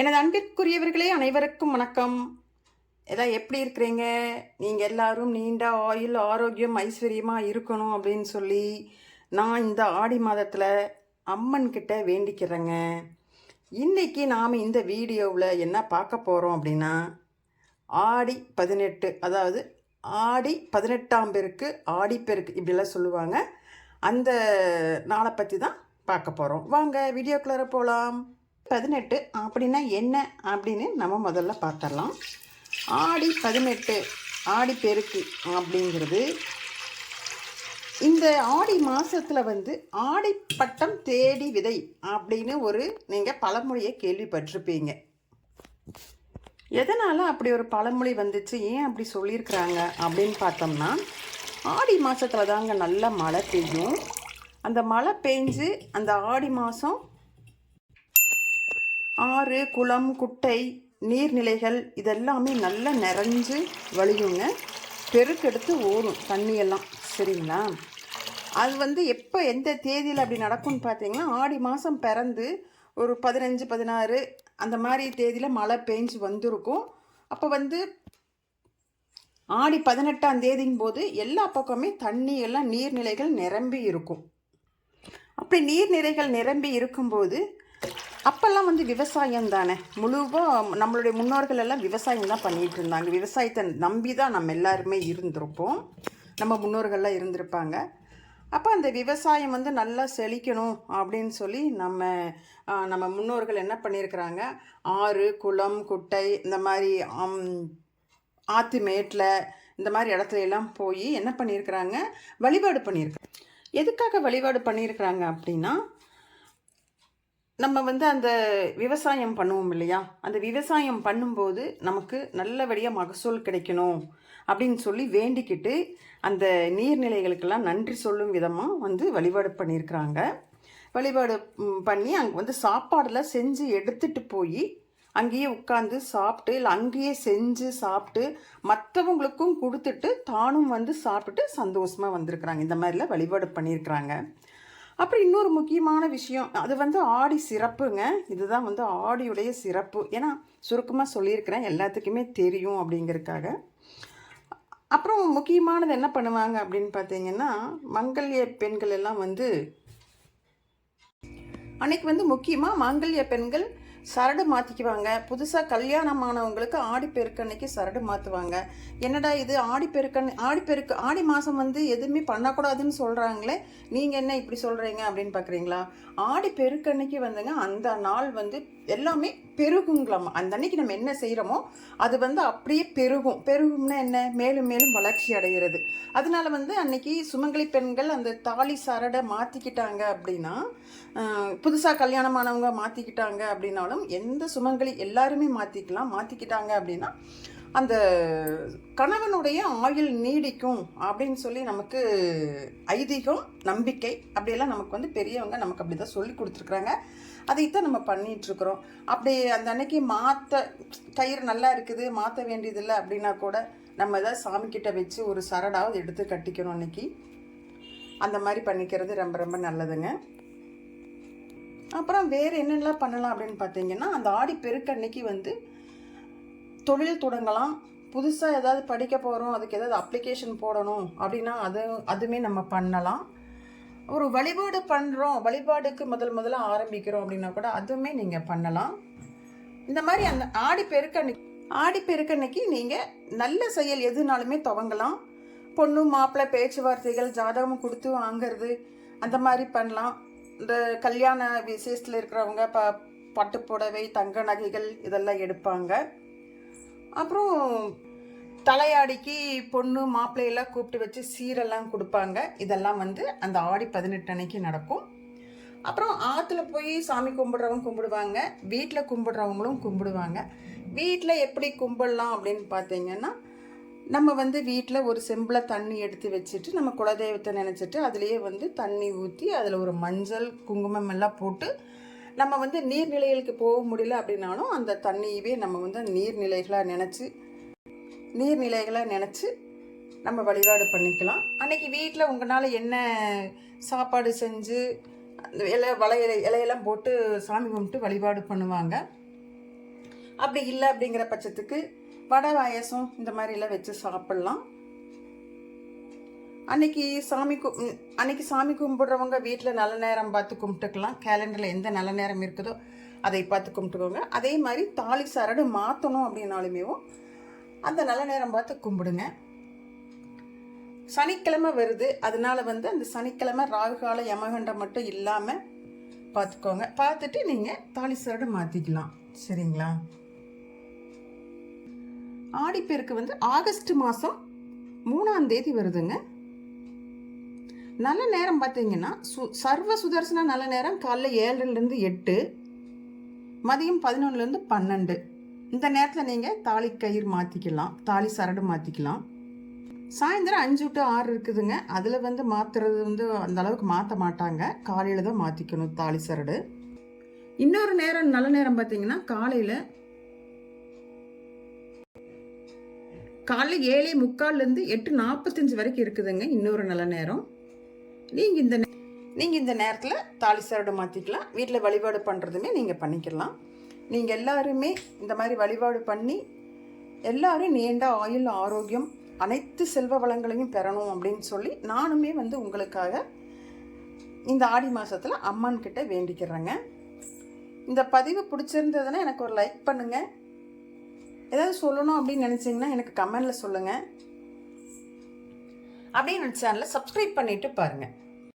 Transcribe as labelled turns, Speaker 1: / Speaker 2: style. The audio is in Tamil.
Speaker 1: எனது அன்பிற்குரியவர்களே அனைவருக்கும் வணக்கம். எல்லாம் எப்படி இருக்கிறீங்க? நீங்கள் எல்லாரும் நீண்ட ஆயுள் ஆரோக்கியம் ஐஸ்வர்யமாக இருக்கணும் அப்படின்னு சொல்லி நான் இந்த ஆடி மாதத்தில் அம்மன் கிட்ட வேண்டிக்கிறேங்க. இன்றைக்கி நாம் இந்த வீடியோவில் என்ன பார்க்க போகிறோம் அப்படின்னா ஆடி பதினெட்டு அதாவது ஆடி பதினெட்டாம் பெருக்கு ஆடிப்பெருக்கு இப்படிலாம் சொல்லுவாங்க. அந்த நாளை பற்றி தான் பார்க்க போகிறோம் வாங்க வீடியோக்குள்ளார போகலாம் பதினெட்டு அப்படின்னா என்ன அப்படின்னு நம்ம முதல்ல பார்த்துடலாம். ஆடி பதினெட்டு ஆடி பெருக்கு அப்படிங்கிறது இந்த ஆடி மாதத்தில் வந்து ஆடிப்பட்டம் தேடி விதை அப்படின்னு ஒரு நீங்கள் பழமொழியை கேள்விப்பட்டிருப்பீங்க. எதனால் அப்படி ஒரு பழமொழி வந்துச்சு? ஏன் அப்படி சொல்லியிருக்கிறாங்க அப்படின்னு பார்த்தோம்னா ஆடி மாதத்தில் தாங்க நல்ல மழை பெய்யும். அந்த மழை பெஞ்சு அந்த ஆடி மாதம் ஆறு குளம் குட்டை நீர்நிலைகள் இதெல்லாமே நல்லா நிறைஞ்சு வழியுங்க. பெருக்கெடுத்து ஓடும் தண்ணியெல்லாம். சரிங்களா? அது வந்து எப்போ எந்த தேதியில் அப்படி நடக்கும்னு பார்த்தீங்கன்னா ஆடி மாதம் பிறந்து ஒரு பதினஞ்சு பதினாறு அந்த மாதிரி தேதியில் மழை பெஞ்சு வந்திருக்கும். அப்போ வந்து ஆடி பதினெட்டாம் தேதியின் போது எல்லா பக்கமே தண்ணி எல்லாம் நீர்நிலைகள் நிரம்பி இருக்கும். அப்படி நீர்நிலைகள் நிரம்பி இருக்கும்போது அப்போல்லாம் வந்து விவசாயம் தானே. முழுவாக நம்மளுடைய முன்னோர்கள் எல்லாம் விவசாயம் தான் பண்ணிகிட்டு இருந்தாங்க. விவசாயத்தை நம்பி தான் நம்ம எல்லாருமே இருந்திருப்போம். நம்ம முன்னோர்கள்லாம் இருந்திருப்பாங்க. அப்போ அந்த விவசாயம் வந்து நல்லா செழிக்கணும் அப்படின்னு சொல்லி நம்ம நம்ம முன்னோர்கள் என்ன பண்ணியிருக்கிறாங்க? ஆறு குளம் குட்டை இந்த மாதிரி ஆம், ஆத்து மேட்டில் இந்த மாதிரி இடத்துல எல்லாம் போய் என்ன பண்ணியிருக்கிறாங்க? வழிபாடு பண்ணியிருக்காங்க எதுக்காக வழிபாடு பண்ணியிருக்கிறாங்க அப்படின்னா நம்ம வந்து அந்த விவசாயம் பண்ணுவோம் இல்லையா? அந்த விவசாயம் பண்ணும்போது நமக்கு நல்லபடியாக மகசூல் கிடைக்கணும் அப்படின்னு சொல்லி வேண்டிக்கிட்டு அந்த நீர்நிலைகளுக்கெல்லாம் நன்றி சொல்லும் விதமாக வந்து வழிபாடு பண்ணியிருக்கிறாங்க. வழிபாடு பண்ணி அங்கே வந்து சாப்பாடெல்லாம் செஞ்சு எடுத்துட்டு போய் அங்கேயே உட்காந்து சாப்பிட்டு இல்லை அங்கேயே செஞ்சு சாப்பிட்டு மற்றவங்களுக்கும் கொடுத்துட்டு தானும் வந்து சாப்பிட்டுட்டு சந்தோஷமாக வந்திருக்கிறாங்க. இந்த மாதிரிலாம் வழிபாடு பண்ணியிருக்கிறாங்க. அப்புறம் இன்னொரு முக்கியமான விஷயம் அது வந்து ஆடி சிறப்புங்க. இதுதான் வந்து ஆடியுடைய சிறப்பு. ஏன்னா சுருக்கமாக சொல்லியிருக்கிறேன் எல்லாத்துக்குமே தெரியும் அப்படிங்கிறதுக்காக. அப்புறம் முக்கியமானது என்ன பண்ணுவாங்க அப்படின்னு பார்த்தீங்கன்னா மங்கல்ய பெண்கள் எல்லாம் வந்து அன்னைக்கு வந்து முக்கியமாக மாங்கல்ய பெண்கள் சரடு மாற்றிக்குவாங்க புதுசாக கல்யாணமானவங்களுக்கு ஆடி பெருக்கு அன்னைக்கு சரடு மாற்றுவாங்க என்னடா இது? ஆடி பெருக்கன் ஆடி பெருக்கு ஆடி மாதம் வந்து எதுவுமே பண்ணக்கூடாதுன்னு சொல்கிறாங்களே நீங்கள் என்ன இப்படி சொல்கிறீங்க அப்படின்னு பார்க்குறீங்களா ஆடி பெருக்கு அன்னைக்கு வந்துங்க அந்த நாள் வந்து எல்லாமே பெருகுங்களாம். அந்த அன்னைக்கு நம்ம என்ன செய்கிறோமோ அது வந்து அப்படியே பெருகும். பெருகும்னா என்ன? மேலும் மேலும் வளர்ச்சி அடைகிறது. அதனால வந்து அன்னைக்கு சுமங்கலி பெண்கள் அந்த தாலி சரடை மாற்றிக்கிட்டாங்க அப்படின்னா புதுசாக கல்யாணமானவங்க மாற்றிக்கிட்டாங்க அப்படின்னாலும் எந்த சுமங்கலி எல்லாருமே மாற்றிக்கலாம் மாற்றிக்கிட்டாங்க அப்படின்னா அந்த கணவனுடைய ஆயுள் நீடிக்கும் அப்படின்னு சொல்லி நமக்கு ஐதீகம் நம்பிக்கை அப்படியெல்லாம் நமக்கு வந்து பெரியவங்க நமக்கு அப்படி தான் சொல்லி கொடுத்துருக்குறாங்க. அதைத்தான் நம்ம பண்ணிட்டு இருக்கிறோம் அப்படி அந்த அன்னைக்கு மாற்ற கயிறு நல்லா இருக்குது மாற்ற வேண்டியதில்லை அப்படின்னா கூட நம்ம இதை சாமிக்கிட்ட வச்சு ஒரு சரடாவது எடுத்து கட்டிக்கணும் அன்னைக்கு. அந்த மாதிரி பண்ணிக்கிறது ரொம்ப ரொம்ப நல்லதுங்க. அப்புறம் வேறு என்னென்னலாம் பண்ணலாம் அப்படின்னு பார்த்தீங்கன்னா அந்த ஆடி பெருக்கன்னைக்கு வந்து தொழில் தொடங்கலாம். புதுசாக ஏதாவது படிக்க போகிறோம் அதுக்கு ஏதாவது அப்ளிகேஷன் போடணும் அப்படின்னா அது அதுவுமே நம்ம பண்ணலாம். ஒரு வழிபாடு பண்ணுறோம் வழிபாடுக்கு முதல் முதல்ல ஆரம்பிக்கிறோம் அப்படின்னா கூட அதுவுமே நீங்கள் பண்ணலாம். இந்த மாதிரி அந்த ஆடி பெருக்கன்னைக்கு ஆடி பெருக்கன்னைக்கு நீங்கள் நல்ல செயல் எதுனாலுமே துவங்கலாம். பொண்ணு மாப்பிள்ளை பேச்சுவார்த்தைகள் ஜாதகம் கொடுத்து வாங்குறது அந்த மாதிரி பண்ணலாம். இந்த கல்யாண விசேஷத்தில் இருக்கிறவங்க ப பட்டு புடவை தங்க நகைகள் இதெல்லாம் எடுப்பாங்க. அப்புறம் தலையாடிக்கு பொண்ணு மாப்பிள்ளையெல்லாம் கூப்பிட்டு வச்சு சீரெல்லாம் கொடுப்பாங்க. இதெல்லாம் வந்து அந்த ஆடி பதினெட்டு அன்னைக்கு நடக்கும். அப்புறம் ஆற்றுல போய் சாமி கும்பிட்றவங்க கும்பிடுவாங்க. வீட்டில் கும்பிட்றவங்களும் கும்பிடுவாங்க. வீட்டில் எப்படி கும்பிடலாம் அப்படின்னு பார்த்தீங்கன்னா நம்ம வந்து வீட்டில் ஒரு செம்பில் தண்ணி எடுத்து வச்சுட்டு நம்ம குலதெய்வத்தை நினச்சிட்டு அதுலேயே வந்து தண்ணி ஊற்றி அதில் ஒரு மஞ்சள் குங்குமம் எல்லாம் போட்டு நம்ம வந்து நீர்நிலைகளுக்கு போக முடியல அப்படின்னாலும் அந்த தண்ணியவே நம்ம வந்து நீர்நிலைகளாக நினச்சி நீர்நிலைகளாக நினச்சி நம்ம வழிபாடு பண்ணிக்கலாம். அன்றைக்கி வீட்டில் உங்களால் என்ன சாப்பாடு செஞ்சு அந்த இலை வலை இலையெல்லாம் போட்டு சாமி கும்பிட்டு வழிபாடு பண்ணுவாங்க? அப்படி இல்லை அப்படிங்கிற பட்சத்துக்கு வடை பாயசம் இந்த மாதிரிலாம் வச்சு சாப்பிட்லாம். அன்னைக்கு சாமி கும் அன்னைக்கு சாமி கும்பிட்றவங்க வீட்டில் நல்ல நேரம் பார்த்து கும்பிட்டுக்கலாம். கேலண்டரில் எந்த நல்ல நேரம் இருக்குதோ அதை பார்த்து கும்பிட்டுக்கோங்க. அதே மாதிரி தாலி சரடு மாற்றணும் அப்படின்னாலுமே அந்த நல்ல நேரம் பார்த்து கும்பிடுங்க. சனிக்கிழமை வருது. அதனால வந்து அந்த சனிக்கிழமை ராகுகால யமகண்டம் மட்டும் இல்லாமல் பார்த்துக்கோங்க. பார்த்துட்டு நீங்கள் தாலி சரடு மாற்றிக்கலாம் சரிங்களா? ஆடிப்பெருக்கு வந்து ஆகஸ்ட் மாதம் மூணாம் தேதி வருதுங்க. நல்ல நேரம் பார்த்தீங்கன்னா சு சர்வ சுதர்சன நல்ல நேரம் காலைல ஏழுலேருந்து எட்டு மதியம் பதினொன்றுலேருந்து பன்னெண்டு. இந்த நேரத்தில் நீங்கள் தாலி கயிறு மாற்றிக்கலாம் தாலி சரடு மாற்றிக்கலாம் சாயந்தரம் அஞ்சு டு ஆறு இருக்குதுங்க. அதில் வந்து மாற்றுறது வந்து அந்த அளவுக்கு மாற்ற மாட்டாங்க. காலையில் தான் மாற்றிக்கணும் தாலி சரடு. இன்னொரு நேரம் நல்ல நேரம் பார்த்தீங்கன்னா காலையில் காலைல ஏழே முக்கால்லேருந்து எட்டு நாற்பத்தஞ்சு வரைக்கும் இருக்குதுங்க. இன்னொரு நல்ல நேரம். நீங்கள் இந்த நீங்கள் இந்த நேரத்தில் தாலி சரடு மாற்றிக்கலாம் வீட்டில் வழிபாடு பண்ணுறதுமே நீங்கள் பண்ணிக்கலாம். நீங்கள் எல்லாருமே இந்த மாதிரி வழிபாடு பண்ணி எல்லாரும் நீண்ட ஆயுள் ஆரோக்கியம் அனைத்து செல்வ வளங்களையும் பெறணும் அப்படின்னு சொல்லி நானுமே வந்து உங்களுக்காக இந்த ஆடி மாதத்தில் அம்மான்கிட்ட வேண்டிக்கிறேங்க. இந்த பதிவு பிடிச்சிருந்ததுன்னா எனக்கு ஒரு லைக் பண்ணுங்கள் ஏதாவது சொல்லணும் அப்படின்னு நினச்சிங்கன்னா எனக்கு கமெண்டில் சொல்லுங்கள் அப்படின்னு சேனலை சப்ஸ்கிரைப் பண்ணிவிட்டு பாருங்கள்